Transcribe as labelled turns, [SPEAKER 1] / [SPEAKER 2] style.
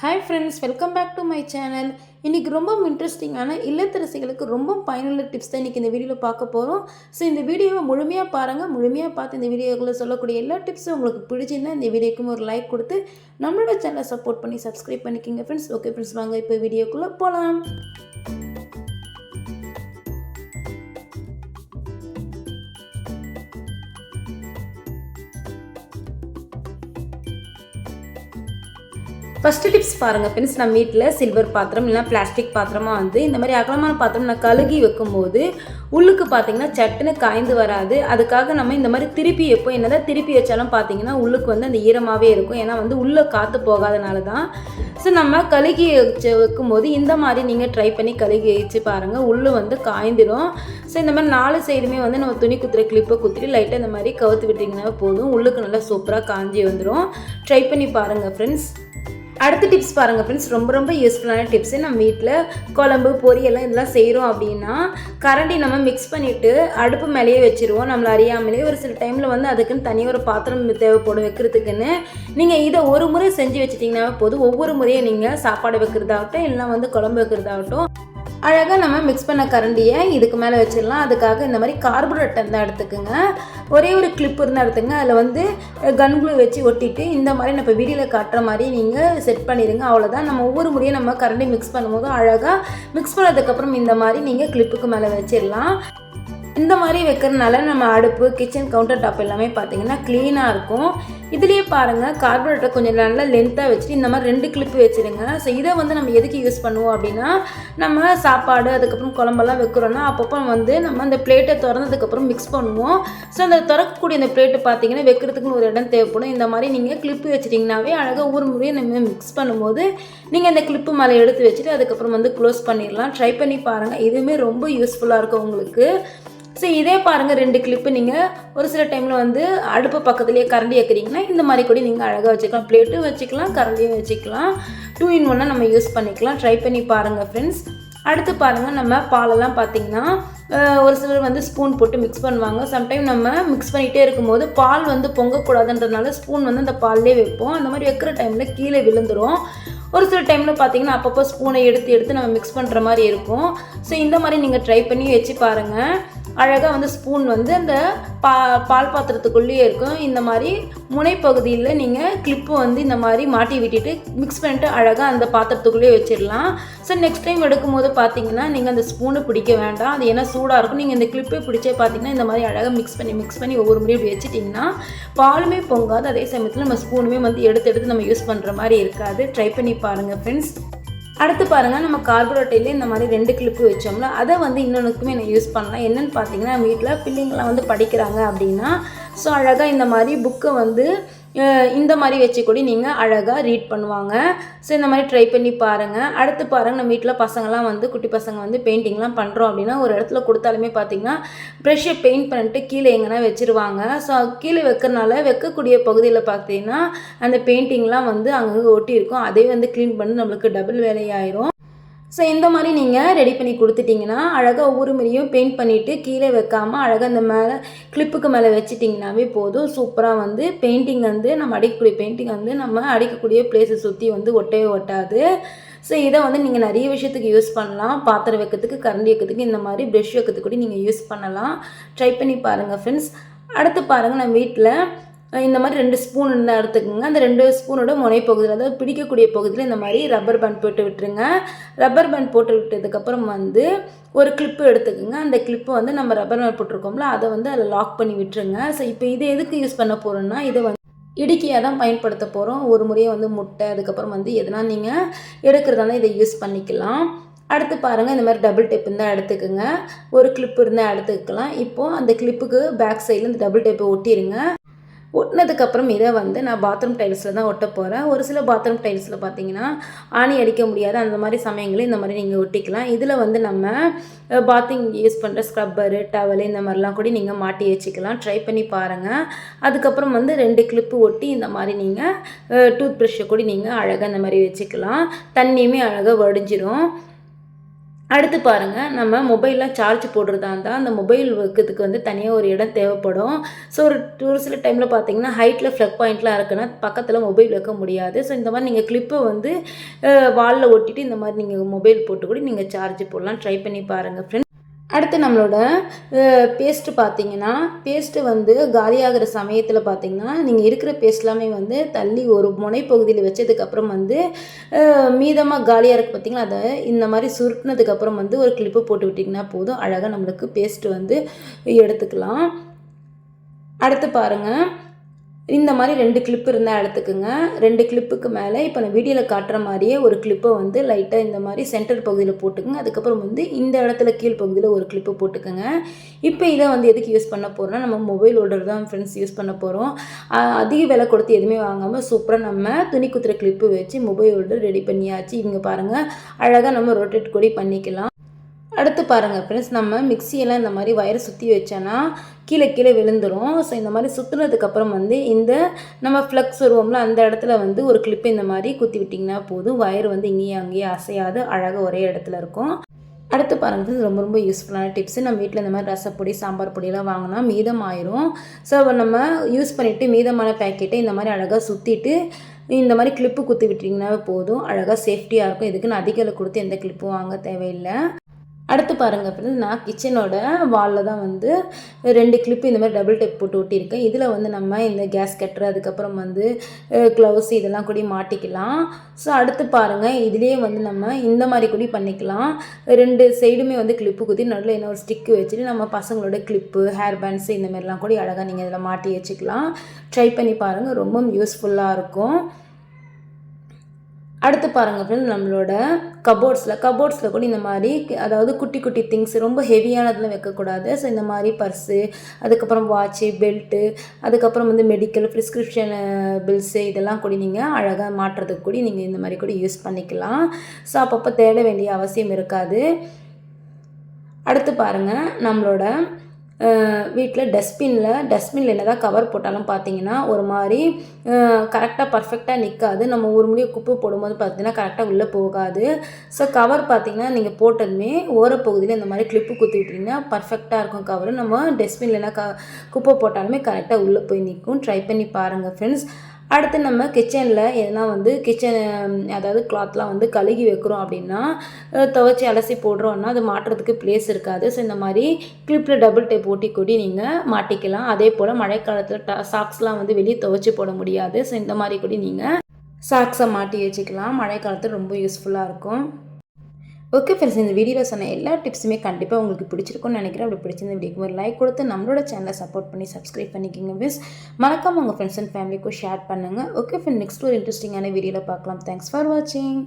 [SPEAKER 1] Hi friends welcome back to my channel இன்றைக்கி ரொம்ப இன்ட்ரெஸ்டிங்கான இல்லத்தரசிகளுக்கு ரொம்ப பயனுள்ள டிப்ஸ் தான் இன்றைக்கி இந்த வீடியோவில் பார்க்க போகிறோம் ஸோ இந்த வீடியோவை முழுமையாக பாருங்கள் முழுமையாக பார்த்து இந்த வீடியோக்குள்ளே சொல்லக்கூடிய எல்லா டிப்ஸும் உங்களுக்கு பிடிச்சிருந்தா இந்த வீடியோக்கும் ஒரு லைக் கொடுத்து நம்மளோட சேனலை சப்போர்ட் பண்ணி சப்ஸ்கிரைப் பண்ணிக்கிங்க ஃப்ரெண்ட்ஸ் ஓகே ஃப்ரெண்ட்ஸ் வாங்க இப்போ வீடியோக்குள்ளே போகலாம் ஃபஸ்ட்டு டிப்ஸ் பாருங்கள் ஃப்ரெண்ட்ஸ் நம்ம வீட்டில் சில்வர் பாத்திரம் இல்லைனா பிளாஸ்டிக் பாத்திரமாக வந்து இந்த மாதிரி அகலமான பாத்திரம் நான் கழுகி வைக்கும்போது உள்ளுக்கு பார்த்தீங்கன்னா சட்டுன்னு காய்ந்து வராது. அதுக்காக நம்ம இந்த மாதிரி திருப்பி எப்போ என்னதான் திருப்பி வச்சாலும் பார்த்தீங்கன்னா உள்ளுக்கு வந்து அந்த ஈரமாகவே இருக்கும். ஏன்னா வந்து உள்ளே காற்று போகாதனால தான் ஸோ நம்ம கழுகி வச்சு வைக்கும்போது இந்த மாதிரி நீங்கள் ட்ரை பண்ணி கழுகி வச்சு பாருங்கள் உள்ளே வந்து காய்ந்துடும் ஸோ இந்த மாதிரி நாலு சைடுமே வந்து நம்ம துணி குத்துற கிளிப்பை குத்திட்டு லைட்டாக இந்த மாதிரி கவுத்து விட்டிங்கன்னா போதும். உள்ளுக்கு நல்லா சூப்பராக காஞ்சி வந்துடும் ட்ரை பண்ணி பாருங்கள் ஃப்ரெண்ட்ஸ் அடுத்த டிப்ஸ் பாருங்கள் ஃப்ரெண்ட்ஸ் ரொம்ப ரொம்ப யூஸ்ஃபுல்லான டிப்ஸு நம்ம வீட்டில் குழம்பு பொரியெல்லாம் இதெல்லாம் செய்கிறோம் அப்படின்னா கரண்டி நம்ம மிக்ஸ் பண்ணிவிட்டு அடுப்பு மேலேயே வச்சுருவோம். நம்மளை அறியாமலே ஒரு சில டைமில் வந்து அதுக்குன்னு தனியாக ஒரு பாத்திரம் தேவைப்படும் வைக்கிறதுக்குன்னு. நீங்கள் இதை ஒரு முறை செஞ்சு வச்சிட்டிங்கன்னா போதும். ஒவ்வொரு முறையும் நீங்கள் சாப்பாடு வைக்கிறதாகட்டும் இல்லைனா வந்து குழம்பு வைக்கிறதாகட்டும் அழகாக நம்ம மிக்ஸ் பண்ண கரண்டியை இதுக்கு மேலே வச்சிடலாம். அதுக்காக இந்த மாதிரி கார்பரேட் இருந்தால் எடுத்துக்கோங்க. ஒரே ஒரு கிளிப் இருந்தால் எடுத்துங்க அதில் வந்து கன் க்ளூ வச்சு ஒட்டிட்டு இந்த மாதிரி நம்ம வீடியோவில் காட்டுற மாதிரி நீங்கள் செட் பண்ணிடுங்க. அவ்வளோதான் நம்ம ஒவ்வொரு முறையும் நம்ம கரண்டி மிக்ஸ் பண்ணும்போது அழகாக மிக்ஸ் பண்ணதுக்கப்புறம் இந்த மாதிரி நீங்கள் கிளிப்புக்கு மேலே வச்சிடலாம். இந்த மாதிரி வைக்கிறதுனால நம்ம அடுப்பு கிச்சன் கவுண்டர் டாப் எல்லாமே பார்த்தீங்கன்னா க்ளீனாக இருக்கும். இதுலேயே பாருங்கள் கார்பரேட்டர் கொஞ்சம் நல்லா லென்த்தாக வச்சுட்டு இந்த மாதிரி ரெண்டு கிளிப்பு வச்சுருங்க. ஸோ இதை வந்து நம்ம எதுக்கு யூஸ் பண்ணுவோம் அப்படின்னா நம்ம சாப்பாடு அதுக்கப்புறம் குழம்பெல்லாம் வைக்கிறோன்னா அப்பப்போ வந்து நம்ம அந்த பிளேட்டை திறந்ததுக்கப்புறம் மிக்ஸ் பண்ணுவோம். ஸோ அந்த திறக்கக்கூடிய அந்த பிளேட்டு பார்த்தீங்கன்னா வைக்கிறதுக்குன்னு ஒரு இடம் தேவைப்படும். இந்த மாதிரி நீங்கள் கிளிப்பு வச்சிட்டிங்கனாவே அழகாக ஊர் முறையை நம்ம மிக்ஸ் பண்ணும்போது நீங்கள் அந்த கிளிப்பு மேலே எடுத்து வச்சுட்டு அதுக்கப்புறம் வந்து க்ளோஸ் பண்ணிடலாம். ட்ரை பண்ணி பாருங்கள் இதுவுமே ரொம்ப யூஸ்ஃபுல்லாக இருக்கும் உங்களுக்கு. ஸோ இதே பாருங்கள் ரெண்டு கிளிப்பு நீங்கள் ஒரு சில டைமில் வந்து அடுப்பு பக்கத்துலேயே கரண்டி வைக்கிறீங்கன்னா இந்த மாதிரி கூட நீங்கள் அழகாக வச்சுக்கலாம். பிளேட்டும் வச்சுக்கலாம் கரண்டியும் வச்சுக்கலாம். டூ இன் ஒன்னாக நம்ம யூஸ் பண்ணிக்கலாம். ட்ரை பண்ணி பாருங்கள் ஃப்ரெண்ட்ஸ் அடுத்து பாருங்கள் நம்ம பாலெல்லாம் பார்த்தீங்கன்னா ஒரு சிலர் வந்து ஸ்பூன் போட்டு மிக்ஸ் பண்ணுவாங்க. சம்டைம் நம்ம மிக்ஸ் பண்ணிகிட்டே இருக்கும்போது பால் வந்து பொங்கக்கூடாதுன்றதுனால ஸ்பூன் வந்து அந்த பால்லே வைப்போம். அந்த மாதிரி வைக்கிற டைமில் கீழே விழுந்துடும் ஒரு சில டைமில் பார்த்தீங்கன்னா அப்பப்போ ஸ்பூனை எடுத்து எடுத்து நம்ம மிக்ஸ் பண்ணுற மாதிரி இருக்கும். ஸோ இந்த மாதிரி நீங்கள் ட்ரை பண்ணி வச்சு பாருங்கள் அழகாக வந்து ஸ்பூன் வந்து அந்த பா பால் பாத்திரத்துக்குள்ளேயே இருக்கும். இந்த மாதிரி முனைப்பகுதியில் நீங்கள் கிளிப்பு வந்து இந்த மாதிரி மாட்டி விட்டுட்டு மிக்ஸ் பண்ணிட்டு அழகாக அந்த பாத்திரத்துக்குள்ளேயே வச்சிடலாம். ஸோ நெக்ஸ்ட் டைம் எடுக்கும் போது பார்த்தீங்கன்னா நீங்கள் அந்த ஸ்பூனை பிடிக்க வேண்டாம். அது ஏன்னா சூடாக இருக்கும். நீங்கள் இந்த கிளிப்பை பிடிச்சே பார்த்தீங்கன்னா இந்த மாதிரி அழகாக மிக்ஸ் பண்ணி மிக்ஸ் பண்ணி ஒவ்வொரு முறையும் இப்படி வச்சிட்டிங்கன்னா பாலுமே பொங்காது. அதே சமயத்தில் நம்ம ஸ்பூனுமே வந்து எடுத்து எடுத்து நம்ம யூஸ் பண்ணுற மாதிரி இருக்காது. ட்ரை பண்ணி பாருங்கள் ஃப்ரெண்ட்ஸ் அடுத்து பாருங்கள் நம்ம கார்பரேட்டையில் இந்த மாதிரி ரெண்டு கிளிப்பு வச்சோம்ல அதை வந்து இன்னொன்றுக்குமே நான் யூஸ் பண்ணலாம். என்னென்னு பார்த்தீங்கன்னா வீட்டில் பிள்ளைங்களாம் வந்து படிக்கிறாங்க அப்படின்னா ஸோ அழகாக இந்த மாதிரி புக்கை வந்து இந்த மாதிரி வச்சு கூட நீங்கள் அழகாக ரீட் பண்ணுவாங்க. ஸோ இந்த மாதிரி ட்ரை பண்ணி பாருங்கள் அடுத்து பாருங்கள் நம்ம வீட்டில் பசங்கள்லாம் வந்து குட்டி பசங்க வந்து பெயிண்டிங்லாம் பண்ணுறோம் அப்படின்னா ஒரு இடத்துல கொடுத்தாலுமே பார்த்தீங்கன்னா ப்ரெஷ்ஷை பெயிண்ட் பண்ணிட்டு கீழே எங்கன்னா வச்சுருவாங்க. ஸோ கீழே வைக்கிறனால வைக்கக்கூடிய பகுதியில் பார்த்தீங்கன்னா அந்த பெயிண்டிங்லாம் வந்து அங்கங்கே ஒட்டி இருக்கும் அதே வந்து க்ளீன் பண்ணி நம்மளுக்கு டபுள் வேலையாயிரும். ஸோ இந்த மாதிரி நீங்கள் ரெடி பண்ணி கொடுத்துட்டிங்கன்னா அழகாக ஒவ்வொரு முறையும் பெயிண்ட் பண்ணிவிட்டு கீழே வைக்காமல் அழகாக இந்த மேலே கிளிப்புக்கு மேலே வச்சிட்டிங்கனாவே போதும். சூப்பராக வந்து பெயிண்டிங் வந்து நம்ம அடிக்கக்கூடிய பெயிண்டிங் வந்து நம்ம அடிக்கக்கூடிய பிளேஸை சுற்றி வந்து ஒட்டவே ஒட்டாது. ஸோ இதை வந்து நீங்கள் நிறைய விஷயத்துக்கு யூஸ் பண்ணலாம். பாத்திரம் வைக்கிறதுக்கு கரண்டி வைக்கிறதுக்கு இந்த மாதிரி ப்ரெஷ் வைக்கிறதுக்கு கூட நீங்கள் யூஸ் பண்ணலாம். ட்ரை பண்ணி பாருங்கள் ஃப்ரெண்ட்ஸ் அடுத்து பாருங்கள் நம்ம வீட்டில் இந்த மாதிரி ரெண்டு ஸ்பூன் இருந்தால் எடுத்துக்கோங்க. அந்த ரெண்டு ஸ்பூனோட முனை பகுதியில் அதாவது பிடிக்கக்கூடிய பகுதியில் இந்த மாதிரி ரப்பர் பேண்ட் போட்டு விட்டுருங்க. ரப்பர் பேண்ட் போட்டு விட்டதுக்கப்புறம் வந்து ஒரு கிளிப்பு எடுத்துக்கோங்க. அந்த கிளிப்பு வந்து நம்ம ரப்பர் பேண்ட் போட்டிருக்கோம்ல அதை வந்து அதில் லாக் பண்ணி விட்டுருங்க. ஸோ இப்போ இதை எதுக்கு யூஸ் பண்ண போகிறோன்னா இதை வந்து இடுக்கியாக தான் பயன்படுத்த போகிறோம் ஒரு முறையை வந்து முட்டை அதுக்கப்புறம் வந்து எதனா நீங்கள் எடுக்கிறதால இதை யூஸ் பண்ணிக்கலாம். அடுத்து பாருங்கள் இந்த மாதிரி டபுள் டேப் இருந்தால் எடுத்துக்கோங்க. ஒரு கிளிப் இருந்தால் எடுத்துக்கலாம். இப்போது அந்த கிளிப்புக்கு பேக் சைடில் இந்த டபுள் டேப்பை ஒட்டிடுங்க ஒட்டினதுக்கப்புறம் இதை வந்து நான் பாத்ரூம் டைல்ஸில் தான் ஒட்ட போகிறேன் ஒரு சில பாத்ரூம் டைல்ஸில் பார்த்தீங்கன்னா ஆணி அடிக்க முடியாது. அந்த மாதிரி சமயங்களில் இந்த மாதிரி நீங்கள் ஒட்டிக்கலாம். இதில் வந்து நம்ம பாத்திங் யூஸ் பண்ணுற ஸ்க்ரப்பரு டவலு இந்த மாதிரிலாம் கூட நீங்கள் மாட்டி வச்சுக்கலாம். ட்ரை பண்ணி பாருங்கள் அதுக்கப்புறம் வந்து ரெண்டு கிளிப்பு ஒட்டி இந்த மாதிரி நீங்கள் டூத் ப்ரஷ்ஷை கூட நீங்கள் அழகாக இந்த மாதிரி வச்சுக்கலாம். தண்ணியுமே அழகாக வடிஞ்சிரும். அடுத்து பாருங்கள் நம்ம மொபைலில் சார்ஜ் போடுறதா இருந்தால் அந்த மொபைல் வைக்கிறதுக்கு வந்து தனியாக ஒரு இடம் தேவைப்படும். ஸோ ஒரு ஒரு சில டைமில் பார்த்தீங்கன்னா ஹைட்டில் ஃப்ளக் பாயிண்ட்லாம் இருக்குன்னா பக்கத்தில் மொபைல் வைக்க முடியாது. ஸோ இந்த மாதிரி நீங்கள் கிளிப்பை வந்து வாலில் ஒட்டிட்டு இந்த மாதிரி நீங்கள் மொபைல் போட்டு கூட நீங்கள் சார்ஜ் போடலாம். ட்ரை பண்ணி பாருங்கள் ஃப்ரெண்ட்ஸ் அடுத்து நம்மளோட பேஸ்ட்டு பார்த்தீங்கன்னா பேஸ்ட்டு வந்து காலியாகிற சமயத்தில் பார்த்தீங்கன்னா நீங்கள் இருக்கிற பேஸ்ட் எல்லாமே வந்து தள்ளி ஒரு முனைப்பகுதியில் வச்சதுக்கப்புறம் வந்து மீதமாக காலியாக இருக்குது பார்த்தீங்களா அதை இந்த மாதிரி சுருட்டினதுக்கப்புறம் வந்து ஒரு கிளிப்பு போட்டு விட்டிங்கன்னா போதும். அழகாக நம்மளுக்கு பேஸ்ட்டு வந்து எடுத்துக்கலாம். அடுத்து பாருங்கள் இந்த மாதிரி ரெண்டு கிளிப் இருந்தால் எடுத்துக்கோங்க. ரெண்டு கிளிப்புக்கு மேலே இப்போ நான் வீடியோவில் காட்டுற மாதிரியே ஒரு கிளிப்பை வந்து லைட்டாக இந்த மாதிரி சென்டர் பகுதியில் போட்டுக்கோங்க. அதுக்கப்புறம் வந்து இந்த இடத்துல கீழ் பகுதியில் ஒரு கிளிப்பை போட்டுக்கோங்க. இப்போ இதை வந்து எதுக்கு யூஸ் பண்ண போகிறோம்னா நம்ம மொபைல் ஹோல்டர் தான் ஃப்ரெண்ட்ஸ் யூஸ் பண்ண போகிறோம் அதிக விலை கொடுத்து எதுவுமே வாங்காமல் சூப்பராக நம்ம துணி குத்துற கிளிப்பு வச்சு மொபைல் ஹோல்டர் ரெடி பண்ணியாச்சு. இவங்க பாருங்கள் அழகாக நம்ம ரொட்டேட் கூட பண்ணிக்கலாம். அடுத்து பாருங்கள் ஃப்ரெண்ட்ஸ் நம்ம மிக்சியெல்லாம் இந்த மாதிரி வயரை சுற்றி வச்சோன்னா கீழே கீழே விழுந்துடும் ஸோ இந்த மாதிரி சுற்றுனதுக்கப்புறம் வந்து இந்த நம்ம ஃப்ளக்ஸ் வருவோம்ல அந்த இடத்துல வந்து ஒரு கிளிப்பு இந்த மாதிரி குத்தி விட்டிங்கன்னா போதும். வயர் வந்து இங்கேயும் அங்கேயும் அசையாது அழகாக ஒரே இடத்துல இருக்கும். அடுத்து பாருங்கள் ரொம்ப ரொம்ப யூஸ்ஃபுல்லான டிப்ஸு நம்ம வீட்டில் இந்த மாதிரி ரசப்பொடி சாம்பார் பொடியெல்லாம் வாங்கினா மீதம் ஆயிரும். ஸோ நம்ம யூஸ் பண்ணிவிட்டு மீதமான பேக்கெட்டை இந்த மாதிரி அழகாக சுற்றிட்டு இந்த மாதிரி கிளிப்பு குத்தி விட்டிங்கன்னா போதும். அழகாக சேஃப்டியாக இருக்கும். இதுக்கு நான் அதிக கொடுத்து எந்த கிளிப்பும் வாங்க தேவையில்லை. அடுத்து பாருங்கள் அப்படின்னா நான் கிச்சனோட வாலில் தான் வந்து ரெண்டு கிளிப்பு இந்த மாதிரி டபுள் டெப் போட்டு ஒட்டியிருக்கேன். இதில் வந்து நம்ம இந்த கேஸ் கட்டுற அதுக்கப்புறம் வந்து க்ளவுஸ் இதெல்லாம் கூட மாட்டிக்கலாம். ஸோ அடுத்து பாருங்கள் இதுலேயே வந்து நம்ம இந்த மாதிரி கூட பண்ணிக்கலாம். ரெண்டு சைடுமே வந்து கிளிப்பு குத்தி நடுவில் என்ன ஒரு ஸ்டிக்கு வச்சுட்டு நம்ம பசங்களோட கிளிப்பு ஹேர் பேண்ட்ஸு இந்த மாதிரிலாம் கூட அழகாக நீங்கள் இதில் மாட்டி வச்சுக்கலாம். ட்ரை பண்ணி பாருங்கள் ரொம்ப யூஸ்ஃபுல்லாக இருக்கும். அடுத்து பாருங்கள் ஃப்ரெண்ட்ஸ் நம்மளோட கபோர்ட்ஸில் கபோர்ட்ஸில் கூட இந்த மாதிரி அதாவது குட்டி குட்டி திங்ஸ் ரொம்ப ஹெவியானதில் வைக்கக்கூடாது. ஸோ இந்த மாதிரி பர்ஸு அதுக்கப்புறம் வாட்ச்சு பெல்ட்டு அதுக்கப்புறம் வந்து மெடிக்கல் ப்ரிஸ்கிரிப்ஷன் பில்ஸு இதெல்லாம் கூட நீங்கள் அழகாக மாற்றுறதுக்கு கூட நீங்கள் இந்த மாதிரி கூட யூஸ் பண்ணிக்கலாம். ஸோ அப்பப்போ தேட வேண்டிய அவசியம் இருக்காது. அடுத்து பாருங்கள் நம்மளோட வீட்டில் டஸ்ட்பினில் டஸ்ட்பினில் என்ன தான் கவர் போட்டாலும் பார்த்தீங்கன்னா ஒரு மாதிரி கரெக்டாக பர்ஃபெக்டாக நிற்காது நம்ம ஒரு முடிய குப்பை போடும்போது பார்த்தீங்கன்னா கரெக்டாக உள்ளே போகாது. ஸோ கவர் பார்த்தீங்கன்னா நீங்கள் போட்டதுமே ஓரப்பகுதியில் இந்த மாதிரி கிளிப்பு குத்தி விட்டிங்கன்னா பர்ஃபெக்டாக இருக்கும் கவர் நம்ம டஸ்ட்பினில் என்ன க குப்பை போட்டாலுமே கரெக்டாக உள்ளே போய் நிற்கும் ட்ரை பண்ணி பாருங்கள் ஃப்ரெண்ட்ஸ் அடுத்து நம்ம கிச்சனில் எதனா வந்து கிச்சன் அதாவது கிளாத்லாம் வந்து கழுகி வைக்கிறோம் அப்படின்னா துவைச்சி அலசி போடுறோம்னா அது மாட்டுறதுக்கு ப்ளேஸ் இருக்காது. ஸோ இந்த மாதிரி கிளிப்பில் டபுள் டேப் ஓட்டி கூடி நீங்கள் மாட்டிக்கலாம். அதே போல் மழைக்காலத்தில் ட சாக்ஸ்லாம் வந்து வெளியே துவைச்சி போட முடியாது. ஸோ இந்த மாதிரி கூட நீங்கள் சாக்ஸை மாட்டி வச்சுக்கலாம். மழைக்காலத்தில் ரொம்ப யூஸ்ஃபுல்லாக இருக்கும். ஓகே ஃப்ரெண்ட்ஸ் இந்த வீடியோவில் சொன்ன எல்லா டிப்ஸுமே கண்டிப்பாக உங்களுக்கு பிடிச்சிருக்கும்னு நினைக்கிறேன். அப்படி பிடிச்சிருந்த வீடியோக்கு ஒரு லைக் கொடுத்து நம்மளோட சேனலை சப்போர்ட் பண்ணி சப்ஸ்கிரைப் பண்ணிக்கோங்க மிஸ் மறக்காம உங்கள் ஃப்ரெண்ட்ஸ் அண்ட் ஃபேமிலிக்கும் ஷேர் பண்ணுங்கள் ஓகே ஃப்ரெண்ட் நெக்ஸ்ட் ஒரு இன்ட்ரெஸ்டிங்கான வீடியோவில் பார்க்கலாம். தேங்க்ஸ் ஃபார் வாட்சிங்